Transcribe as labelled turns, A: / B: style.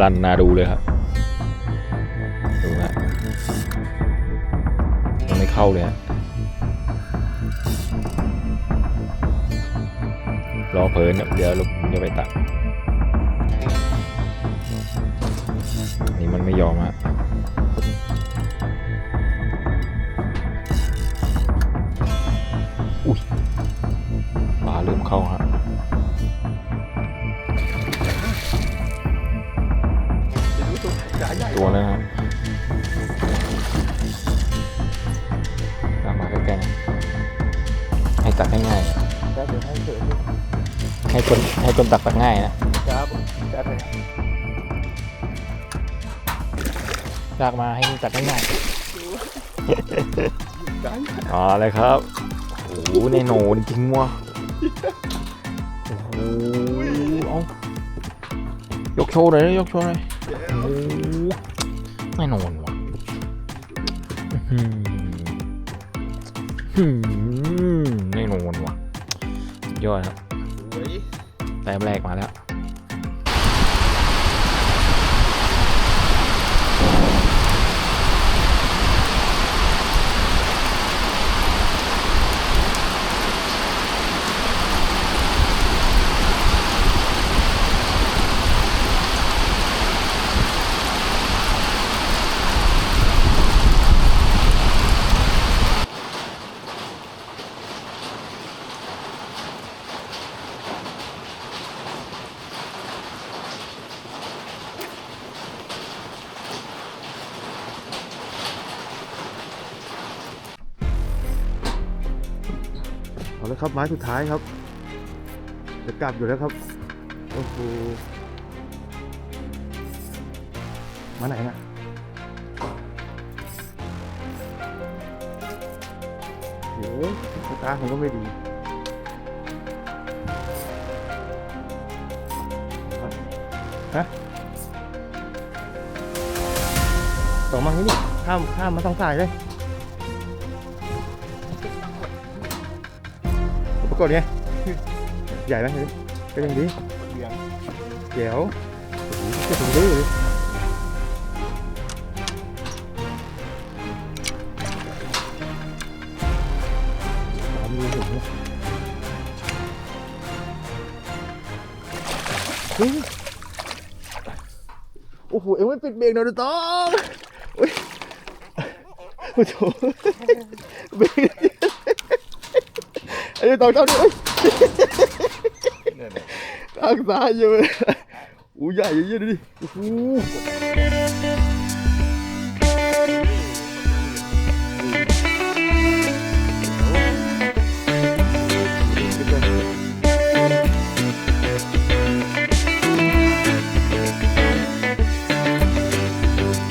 A: รันนาดูเลยครับ ดูฮะยังไม่เข้าเลยฮะรอเพลินเดี๋ยวเราจะไปตัด นี่มันไม่ยอมฮะอุ้ยปลาเริ่มเข้าฮะ ตัวแล้วนะครับตามมาใกล้ๆนะให้ตักง่าย
B: เดี๋ยวให้เฉย
A: ๆให้คนให้คนตักตักง่ายนะครับ
B: จัดเลย
A: ลากมาให้ตักง่าย
B: จัด
A: ๆอ๋อเลยครับโอ้โหในโหนจริงๆว่ะโอ้โหเอายกโชว์หน่อยนะยกโชว์หน่อย โอ้โหไม่นอนว่ะอื้อหืออื้อหือไม่นอนว่ะสุดยอดครับ
B: โอ้ย
A: แต้มแรกมาแล้ว
B: เอาแล้วครับไม้สุดท้ายครับจะกลับอยู่แล้วครับโอ้โหมาไหนน่ะเดี๋ยวสตาร์ผมก็ไม่ดีฮะส่งมาที่นี่ข้ามข้ามมาทางซ้ายเลย กฏไง ใหญ่ไหมเฮ้ยก็ยังดีเดี๋ยวจะถึงดื้อเลยสามมือถึงเนี่ยเฮ้ยโอ้โห เอ็งไม่ปิดเบรกหน่อยดูต้องโอ้ยโอ้โหเบรก ไอ้ตองเจ้าด้วยทางซ้ายอยู่เลยอู้ใหญ่เยอะๆดูดิโอ้โห